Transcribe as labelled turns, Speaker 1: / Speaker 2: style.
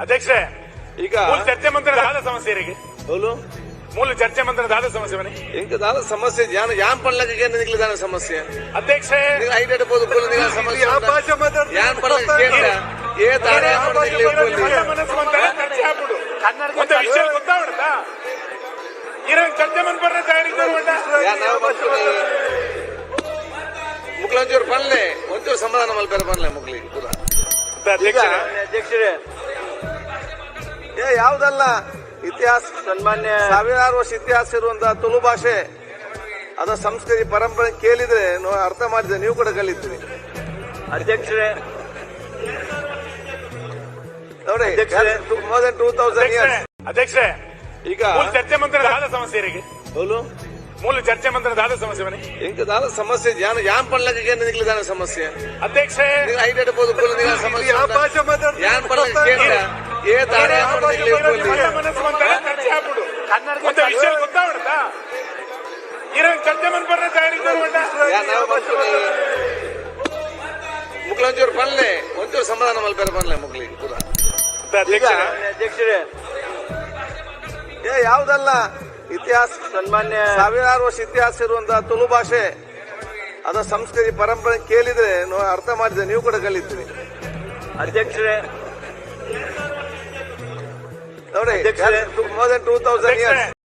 Speaker 1: ಅಧ್ಯಕ್ಷರೇ
Speaker 2: ಈಗ
Speaker 1: ಮೂಲ ಚರ್ಚೆ ಮಂತ್ರ ದಾದ ಸಮಸ್ಯೆ ಇರಿಗೆ
Speaker 2: ಹೌದು.
Speaker 1: ಮೂಲ ಚರ್ಚೆ ಮಂತ್ರ ದಾದ ಸಮಸ್ಯೆ
Speaker 2: ಮನೆ ಎಂಕ ದಾದ ಸಮಸ್ಯೆ ಯಾನ್ ಯಾನ್ ಪಡ್ಲಕ್ಕೆ ಏನು ಸಮಸ್ಯೆ?
Speaker 1: ಅಧ್ಯಕ್ಷರೇ
Speaker 2: ನೀವು ಐಟ್ ಇಡಬಹುದು ಕೂಲ ಸಮಸ್ಯೆ ಯಾವ ಯಾನ್ ಪಡ್ಲಕ್ಕೆ ಏ ದಾರ ನಿಕ್ಲಿ
Speaker 1: ಕೂಲಿ ಮನಸ್ಸು ಚರ್ಚೆ ಆಗ್ಬಿಡು. ಕನ್ನಡ ಮತ್ತೆ ವಿಷಯ ಗೊತ್ತಾಗ್ಬಿಡುತ್ತಾ? ಇರಂಗ್ ಚರ್ಚೆ ಮಂತ್ರ
Speaker 2: ಒಂಚೂರು ಸಮಾಧಾನ ಮಲ್ಪೇರ ಪಣ್ಣೆ ಮುಕ್ಲಿ
Speaker 1: ಅಧ್ಯಕ್ಷರೇ.
Speaker 2: ಅಧ್ಯಕ್ಷರೇ ಯಾವುದಲ್ಲ? ಇತಿಹಾಸ.
Speaker 3: ಸನ್ಮಾನ್ಯ
Speaker 2: ಸಾವಿರಾರು ವರ್ಷ ಇತಿಹಾಸ ಇರುವಂತಹ ತುಳು ಭಾಷೆ ಅದರ ಸಂಸ್ಕೃತಿ ಪರಂಪರೆ ಕೇಳಿದ್ರೆ ಅರ್ಥ ಮಾಡಿದ್ರೆ ನೀವು ಕೂಡ ಕಲಿತೀವಿ
Speaker 3: ಅಧ್ಯಕ್ಷರೇ.
Speaker 2: ನೋಡಿ more than two thousand years
Speaker 1: ಅಧ್ಯಕ್ಷರೇ
Speaker 2: ಈಗ
Speaker 1: ಚರ್ಚೆ ಮಂತ್ರ ಸಮಸ್ಯೆ ಮೂಲ ಚರ್ಚೆ ಮಂತ್ರ ಸಮಸ್ಯೆ ಬನ್ನಿ.
Speaker 2: ದಾದ ಸಮಸ್ಯೆ? ಯಾನು ಯಾನ್ ಪಡ್ಲಕ್ಕೆ ಏನು ದಾನ
Speaker 1: ಸಮಸ್ಯೆ?
Speaker 2: ಅಧ್ಯಕ್ಷ ಐಡೆಡ್ ಸಮಸ್ಯೆ ಯಾನ್ ಪಡ್ಲಕ್ಕೆ ಏ
Speaker 1: ದಾರ ವಿಷಯ ಗೊತ್ತಾಗ್ಬಿಡುತ್ತಾ ಇರೋ ಬರ್ರೆ
Speaker 2: ಮುಕ್ಳ ಒಂಚೂರು ಸಮಾಧಾನ ಮಲ್ಪೇರ ಮುಗ್ಲಿಗೆ ಪೂರ.
Speaker 1: ಅಧ್ಯಕ್ಷರೇ?
Speaker 2: ಏ ಯಾವ್ದಲ್ಲ? ಇತಿಹಾಸ
Speaker 3: ಸನ್ಮಾನ್ಯ
Speaker 2: ಸಾವಿರಾರು ವರ್ಷ ಇತಿಹಾಸ ಇರುವಂತಹ ತುಳು ಭಾಷೆ. ಅದರ ಸಂಸ್ಕೃತಿ ಪರಂಪರೆ ಕೇಳಿದ್ರೆ ಅರ್ಥ ಮಾಡಿದ್ರೆ ನೀವು ಕೂಡ ಕಲಿತೀರಿ.
Speaker 3: ಅಧ್ಯಕ್ಷರೇ
Speaker 2: ನೋಡಿ
Speaker 3: ಅಧ್ಯಕ್ಷರೇ.
Speaker 2: ಮೋರ್ ದನ್ ಟೂ ತೌಸಂಡ್
Speaker 1: ಅಧ್ಯಕ್ಷರೇ
Speaker 2: ಇಯರ್ಸ್